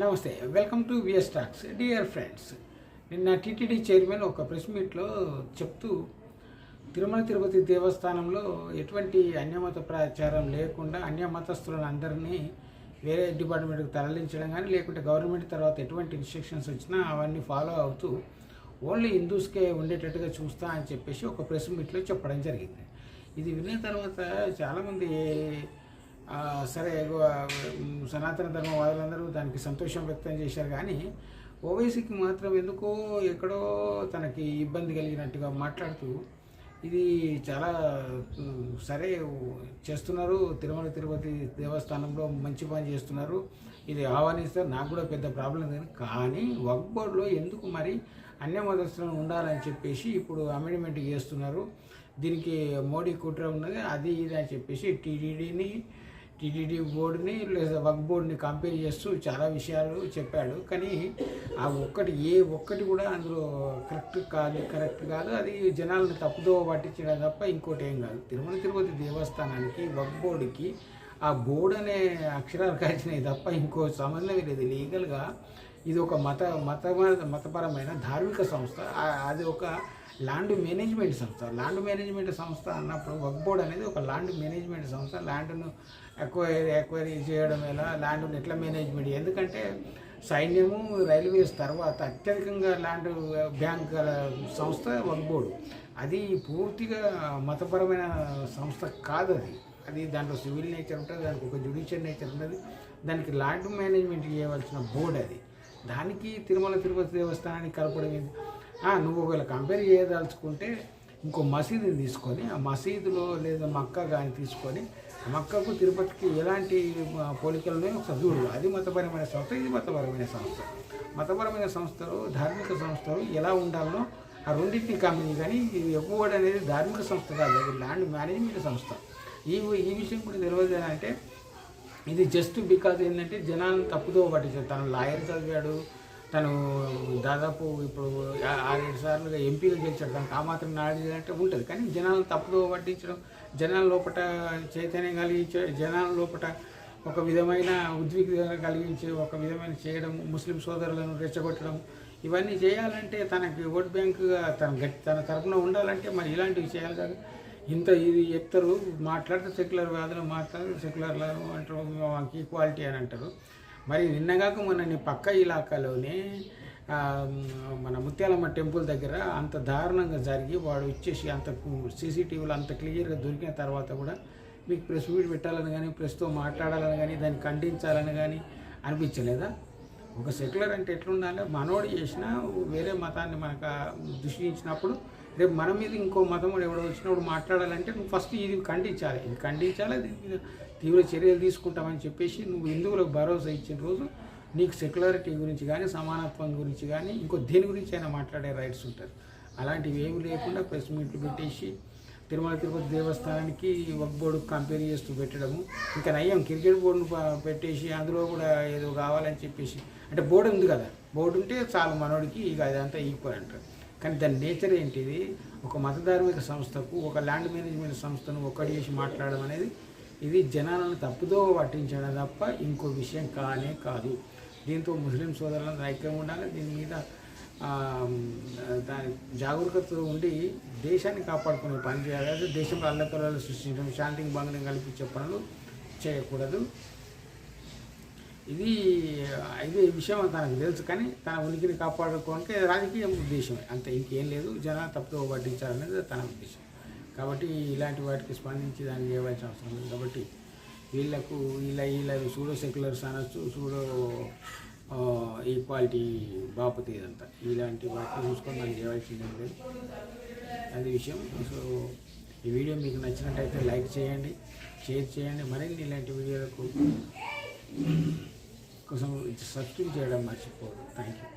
నమస్తే welcome to VS talks. Dear friends నిన్న TTD chairman ఒక ప్రెస్ మీట్లో చెప్తూ తిరుమల తిరుపతి దేవస్థానంలో ఎటువంటి అన్యమత ప్రచారం లేకుండా అన్యమతస్తులను అందరినీ వేరే డిపార్ట్మెంట్కి తరలించడం కానీ లేకుంటే గవర్నమెంట్ తర్వాత ఎటువంటి ఇన్స్ట్రక్షన్స్ వచ్చినా అవన్నీ ఫాలో అవుతూ ఓన్లీ హిందూస్కే ఉండేటట్టుగా చూస్తా అని చెప్పేసి ఒక ప్రెస్ మీట్లో చెప్పడం జరిగింది. ఇది విన్న తర్వాత చాలామంది సరే ఆ, సనాతన ధర్మవాదులందరూ దానికి సంతోషం వ్యక్తం చేశారు. కానీ ఓవైసీకి మాత్రం ఎందుకో ఎక్కడో తనకి ఇబ్బంది కలిగినట్టుగా మాట్లాడుతూ ఇది చాలా సరే చేస్తున్నారు. తిరుమల తిరుపతి దేవస్థానంలో మంచి పని చేస్తున్నారు. ఇది ఆహ్వానిస్తే నాకు కూడా పెద్ద ప్రాబ్లం లేదు. కానీ వక్ బోర్డులో ఎందుకు మరి అన్య మదస్థులను ఉండాలని చెప్పేసి ఇప్పుడు అమెండ్మెంట్ చేస్తున్నారు. దీనికి మోడీ కుట్ర ఉన్నది. అది ఇది అని చెప్పేసి టీడీడీని టీటీడీ బోర్డుని లేదా వక్ బోర్డుని కంపేర్ చేస్తూ చాలా విషయాలు చెప్పాడు. కానీ ఆ ఒక్కటి ఏ ఒక్కటి కూడా అందులో కరెక్ట్ కాదు కరెక్ట్ కాదు. అది జనాలను తప్పుదో పట్టించడం తప్ప ఇంకోటి ఏం కాదు. తిరుమల తిరుపతి దేవస్థానానికి వక్ బోర్డుకి ఆ బోర్డు అనే అక్షరాలు కాల్చినాయి తప్ప ఇంకో సంబంధం లేదు. లీగల్గా ఇది ఒక మత మత మతపరమైన ధార్మిక సంస్థ. అది ఒక ల్యాండ్ మేనేజ్మెంట్ సంస్థ. ల్యాండ్ మేనేజ్మెంట్ సంస్థ అన్నప్పుడు వర్క్ బోర్డ్ అనేది ఒక ల్యాండ్ మేనేజ్మెంట్ సంస్థ. ల్యాండ్ను ఎక్వైరీ ఎక్వైరీ చేయడం ఎలా ల్యాండ్ను ఎట్లా మేనేజ్మెంట్ ఎందుకంటే సైన్యము రైల్వేస్ తర్వాత అత్యధికంగా ల్యాండ్ బ్యాంక్ గల సంస్థ వర్క్ బోర్డు అది పూర్తిగా మతపరమైన సంస్థ కాదు అది. అది దాంట్లో సివిల్ నేచర్ ఉంటుంది దానికి ఒక జ్యుడిషియల్ నేచర్ ఉంటుంది దానికి ల్యాండ్ మేనేజ్మెంట్ చేయవలసిన బోర్డు అది. దానికి తిరుమల తిరుపతి దేవస్థానానికి కలపడం ఏంది నువ్వు ఒకవేళ కంపేర్ చేయదలుచుకుంటే ఇంకో మసీదుని తీసుకొని ఆ మసీదులో లేదా మక్క కానీ తీసుకొని మక్కకు తిరుపతికి ఎలాంటి పోలికలు ఉన్నాయో ఒకసారి చూడు. అది మతపరమైన సంస్థ ఇది మతపరమైన సంస్థ. మతపరమైన సంస్థలు ధార్మిక సంస్థలు ఎలా ఉండాలనో ఆ రెండింటిని కంపెనీ కానీ ఇది ఎక్కువ అనేది ధార్మిక సంస్థ కాదు అది ల్యాండ్ మేనేజ్మెంట్ సంస్థ. ఈ ఈ విషయం కూడా తెలియదు అంటే ఇది జస్ట్ బికాజ్ ఏంటంటే జనాలను తప్పుదో పట్టించారు. తను లాయర్ చదివాడు తను దాదాపు ఇప్పుడు ఆరేడు సార్లుగా ఎంపీగా గెలిచాడు. దానికి ఆ మాత్రం నాడు అంటే ఉంటుంది. కానీ జనాలను తప్పుదో పట్టించడం జనాల లోపల చైతన్యం కలిగించే జనాల లోపల ఒక విధమైన ఉద్విగ్నత కలిగించి ఒక విధమైన చేయడం ముస్లిం సోదరులను రెచ్చగొట్టడం ఇవన్నీ చేయాలంటే తనకి ఓట్ బ్యాంకుగా తన గట్టి తన తరఫున ఉండాలంటే మరి ఇలాంటివి చేయాలి కదా. ఇంత ఇది చెప్తారు మాట్లాడితే సెక్యులర్ వ్యాధులు మాట్లాడితే సెక్యులర్లు అంటారు. ఈక్వాలిటీ అని అంటారు. మరి నిన్నగాక మొన్న నీ పక్క ఇలాకాలోనే మన ముత్యాలమ్మ టెంపుల్ దగ్గర అంత దారుణంగా జరిగి వాడు వచ్చేసి అంత సీసీటీవీలో అంత క్లియర్గా దొరికిన తర్వాత కూడా మీకు ప్రెస్ మీట్ పెట్టాలని కానీ ప్రెస్తో మాట్లాడాలని కానీ దాన్ని ఖండించాలని కానీ అనిపించలేదా? ఒక సెక్యులర్ అంటే ఎట్లుండాలి? మనోడు చేసినా వేరే మతాన్ని మనకు దృష్టించినప్పుడు రేపు మన మీద ఇంకో మతం ఎవడో వచ్చినప్పుడు మాట్లాడాలంటే నువ్వు ఫస్ట్ ఇది ఖండించాలి. ఇది ఖండించాలి దీని తీవ్ర చర్యలు తీసుకుంటామని చెప్పేసి నువ్వు హిందువులకు భరోసా ఇచ్చిన రోజు నీకు సెక్యులారిటీ గురించి కానీ సమానత్వం గురించి కానీ ఇంకో దేని గురించి అయినా మాట్లాడే రైట్స్ ఉంటుంది అలాంటివి ఏమి లేకుండా ప్రెస్ మీట్లు పెట్టేసి తిరుమల తిరుపతి దేవస్థానానికి ఒక బోర్డు కంపేర్ చేస్తూ పెట్టడము ఇంకా నయ్యం క్రికెట్ బోర్డును పెట్టేసి అందులో కూడా ఏదో కావాలని చెప్పేసి అంటే బోర్డు ఉంది కదా బోర్డు ఉంటే చాలు మనోడికి ఇక అదంతా ఈక్వల్ అంటారు. కానీ దాని నేచర్ ఏంటిది? ఒక మత ధార్మిక సంస్థకు ఒక ల్యాండ్ మేనేజ్మెంట్ సంస్థను ఒక్కటి చేసి మాట్లాడడం అనేది ఇది జనాలను తప్పుదో పట్టించడం తప్ప ఇంకో విషయం కానే కాదు. దీంతో ముస్లిం సోదరులను ఐక్యం ఉండాలి. దీని మీద దాని జాగరూకత ఉండి దేశాన్ని కాపాడుకునే పని చేయాలి. అదే దేశంలో అల్లకల్లాలు సృష్టించడం శాంతికి భంగం కల్పించే పనులు చేయకూడదు. ఇది ఇది విషయం తనకు తెలుసు. కానీ తన ఉనికిని కాపాడుకోవడానికి రాజకీయ ఉద్దేశమే. అంతే ఇంకేం లేదు. జనాలు తప్పుతో పట్టించాలనేది తన ఉద్దేశం. కాబట్టి ఇలాంటి వాటికి స్పందించి దాన్ని చేయవలసిన అవసరం లేదు. కాబట్టి వీళ్ళకు ఇలా వీళ్ళ సూడో సెక్యులర్స్ అనొచ్చు సూడో ఈక్వాలిటీ బాపతి ఇదంతా ఇలాంటి వాటిని చూసుకొని మనం చేయవలసింది లేదు. అది విషయం. సో ఈ వీడియో మీకు నచ్చినట్టయితే లైక్ చేయండి షేర్ చేయండి. మరిన్ని ఇలాంటి వీడియోలకు కోసం సబ్స్క్రైబ్ చేయడం మర్చిపోదు థ్యాంక్ యూ